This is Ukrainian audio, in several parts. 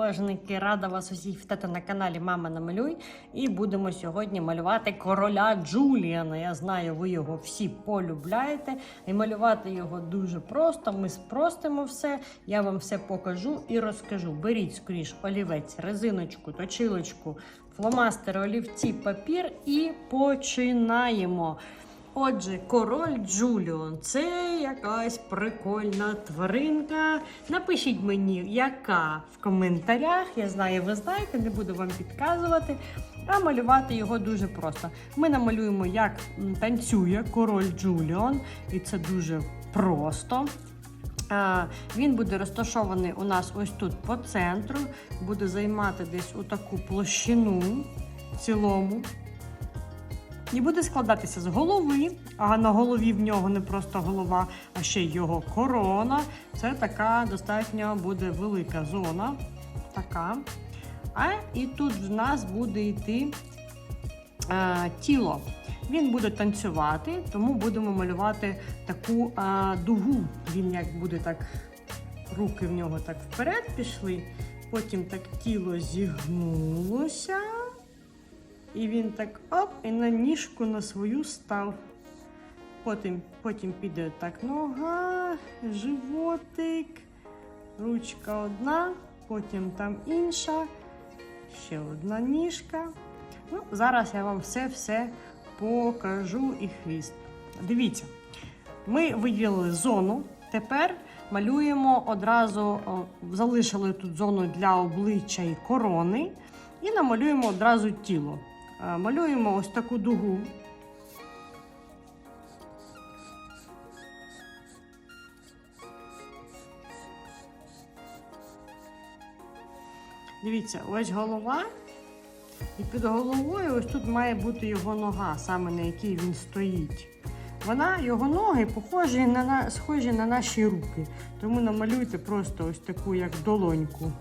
художники! Рада вас усіх вітати на каналі Мама намалюй. І будемо сьогодні малювати короля Джуліана. Я знаю, ви його всі полюбляєте. І малювати його дуже просто. Ми спростимо все. Я вам все покажу і розкажу. Беріть скоріш олівець, резиночку, точилочку, фломастери, олівці, папір і починаємо. Отже, король Джуліон це якась прикольна тваринка. Напишіть мені, яка в коментарях. Я знаю, ви знаєте, не буду вам підказувати. А малювати його дуже просто. Ми намалюємо, як танцює король Джуліон, і це дуже просто. Він буде розташований у нас ось тут по центру, буде займати десь у таку площину в цілому. І буде складатися з голови, а на голові в нього не просто голова, а ще й його корона. Це така достатньо буде велика зона. Така. А і тут в нас буде йти а, тіло. Він буде танцювати, тому будемо малювати таку а, дугу. Він як буде так, руки в нього так вперед пішли, потім так тіло зігнулося. І він так оп, і на ніжку на свою став. Потім, потім піде так нога, животик, ручка одна, потім там інша, ще одна ніжка. Ну, зараз я вам все-все покажу і хвіст. Дивіться, ми виділили зону. Тепер малюємо одразу, о, залишили тут зону для обличчя і корони. І намалюємо одразу тіло. Е, Малюємо ось таку дугу. Дивіться, ось голова. І під головою ось тут має бути його нога, саме на якій він стоїть. Вона, його ноги похожі на, схожі на наші руки. Тому намалюйте просто ось таку, як долоньку.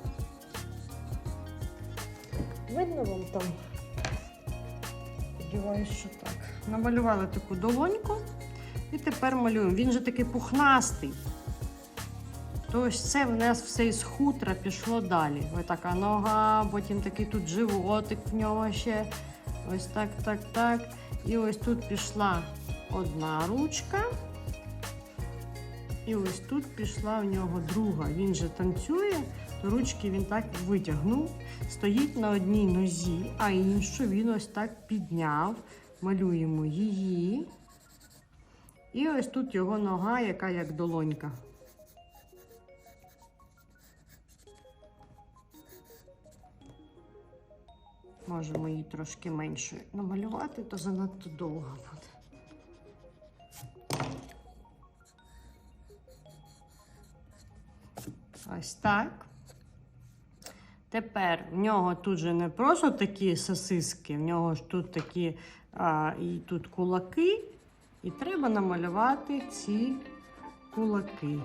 Видно вам там? Сподіваюсь, що так. Намалювали таку долоньку. І тепер малюємо. Він же такий пухнастий. Тобто це в нас все із хутра пішло далі. Ось така нога, потім такий тут животик в нього ще. Ось так, так, так. І ось тут пішла одна ручка. І ось тут пішла в нього друга. Він же танцює, ручки він так витягнув, стоїть на одній нозі, а іншу він ось так підняв. Малюємо її. І ось тут його нога, яка як долонька. Можемо її трошки меншою намалювати, то занадто довго буде. Ось так. Тепер в нього тут же не просто такі сосиски, в нього ж тут такі а, і тут кулаки, і треба намалювати ці кулаки.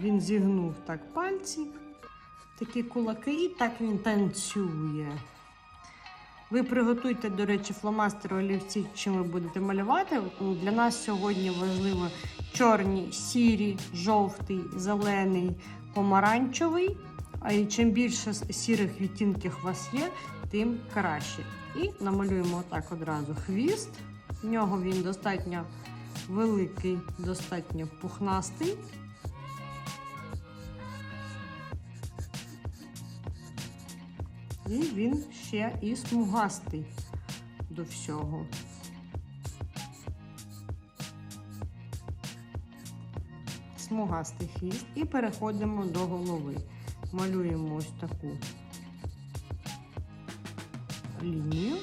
Він зігнув так пальці, такі кулаки, і так він танцює. Ви приготуйте, до речі, фломастери олівці, чим ви будете малювати. Для нас сьогодні важливо чорні, сірі, жовтий, зелений, помаранчевий. А і чим більше сірих відтінків у вас є, тим краще. І намалюємо отак одразу хвіст. В нього він достатньо великий, достатньо пухнастий. І він ще і смугастий до всього. Смугастий хвіст. І переходимо до голови. Малюємо ось таку лінію.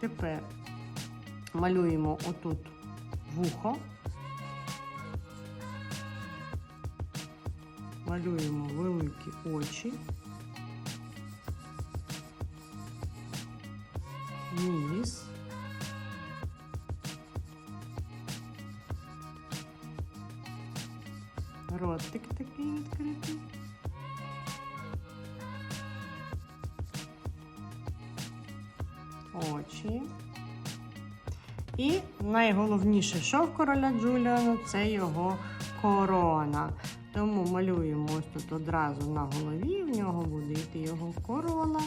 Тепер малюємо отут вухо. малюємо великі очі, ніс, ротик такий відкритий. Очі. І найголовніше, що в короля Джуліана, це його корона. Тому малюємо ось тут одразу на голові, в нього буде йти його корона.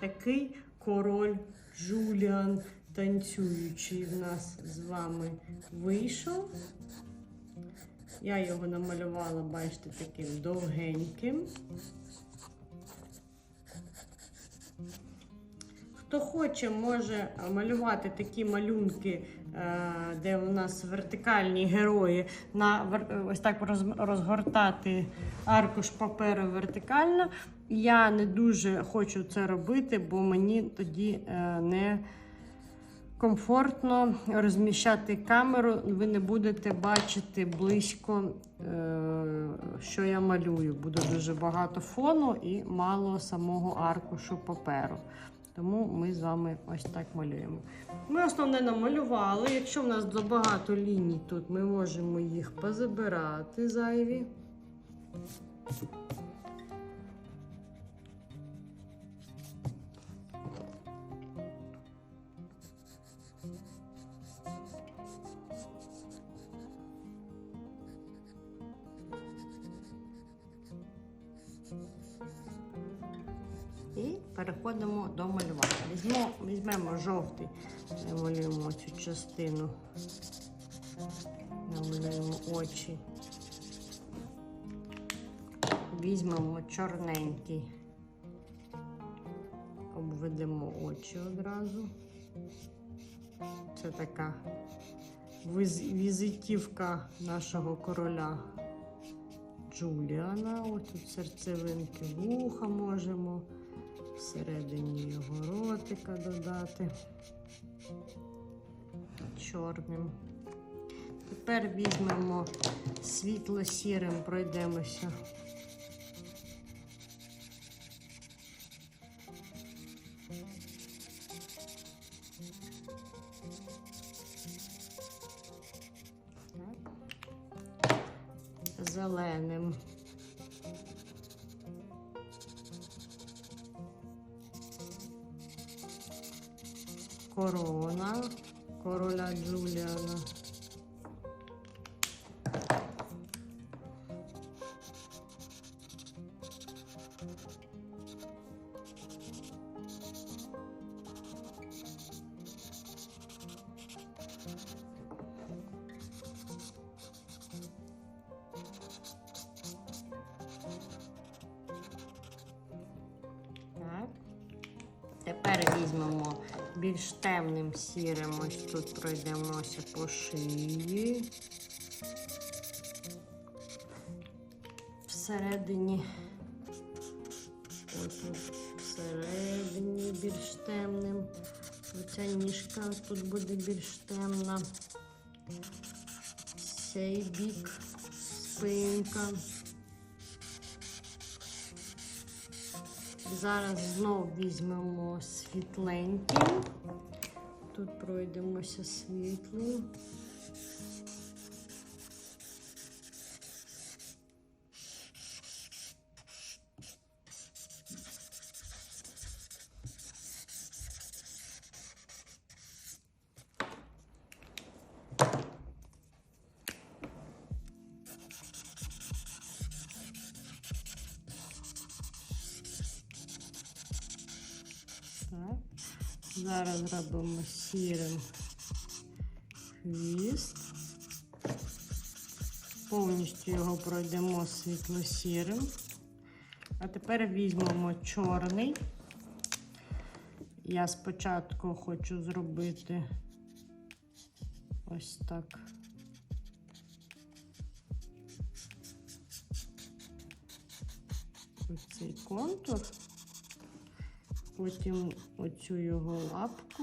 Такий король Джуліан танцюючий в нас з вами вийшов. Я його намалювала, бачите, таким довгеньким. Хто хоче, може малювати такі малюнки, е, де у нас вертикальні герої, на ось так розгортати аркуш паперу вертикально. Я не дуже хочу це робити, бо мені тоді е, не комфортно розміщати камеру. Ви не будете бачити близько, е, що я малюю. Буде дуже багато фону і мало самого аркушу паперу. Тому ми з вами ось так малюємо. Ми основне намалювали. Якщо в нас забагато ліній тут, ми можемо їх позабирати зайві. І переходимо до малювання. Візьмемо, візьмемо жовтий, намалюємо цю частину, намалюємо очі. Візьмемо чорненький, обведемо очі одразу. Це така візитівка нашого короля Джуліана. Ось тут серцевинки вуха можемо всередині його ротика додати чорним. Тепер візьмемо світло-сірим, пройдемося. Зеленим. Тепер візьмемо більш темним сірим. Ось тут пройдемося по шиї. Всередині. Всередині більш темним. Оця ніжка тут буде більш темна. Цей бік спинка. Зараз знов візьмемо світленький. Тут пройдемося світлим. Зараз робимо сірим хвіст. Повністю його пройдемо світло-сірим. А тепер візьмемо чорний. Я спочатку хочу зробити ось так. Ось цей контур. Потім оцю його лапку.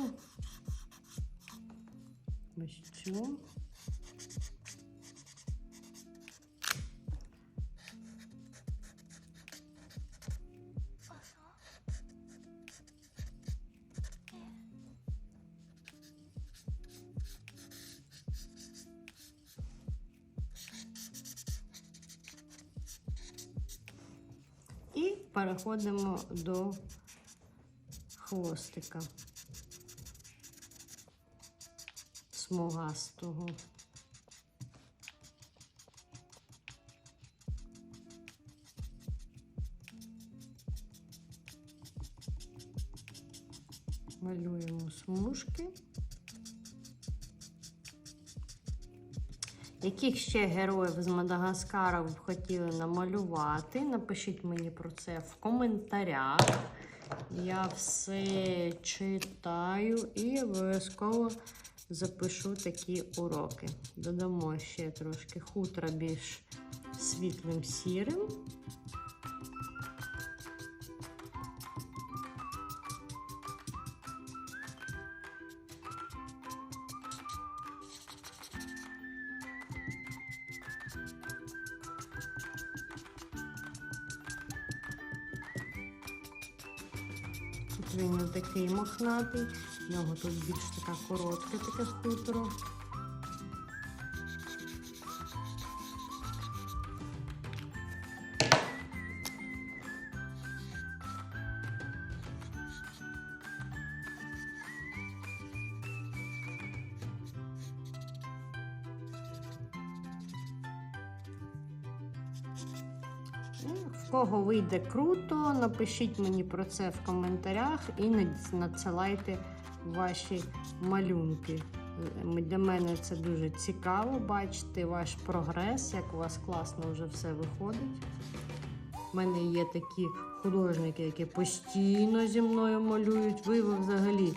Ось цю. І переходимо до хвостика смугастого. Малюємо смужки. Яких ще героїв з Мадагаскара ви б хотіли намалювати? Напишіть мені про це в коментарях. Я все читаю і обов'язково запишу такі уроки. Додамо ще трошки хутра більш світлим сірим. Такий мохнатий, в нього тут більш така коротка, таке хутро. Кого вийде круто, напишіть мені про це в коментарях і надсилайте ваші малюнки. Е, Для мене це дуже цікаво бачити ваш прогрес, як у вас класно вже все виходить. У мене є такі художники, які постійно зі мною малюють. Ви, ви взагалі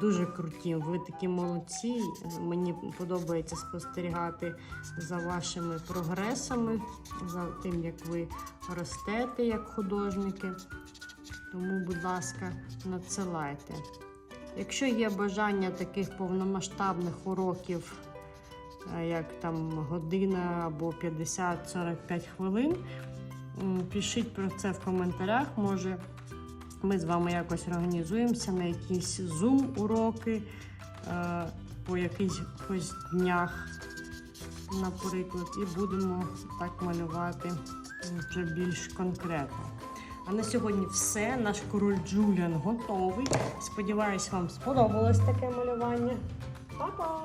дуже круті. Ви такі молодці. Мені подобається спостерігати за вашими прогресами, за тим, як ви ростете як художники. Тому, будь ласка, надсилайте. Якщо є бажання таких повномасштабних уроків, е, як там година або 50-45 хвилин, пишіть про це в коментарях. Може, ми з вами якось організуємося на якісь Zoom-уроки е, по якихось днях, наприклад, і будемо так малювати вже більш конкретно. А на сьогодні все. Наш король Джуліан готовий. Сподіваюсь, вам сподобалось таке малювання. Па-па!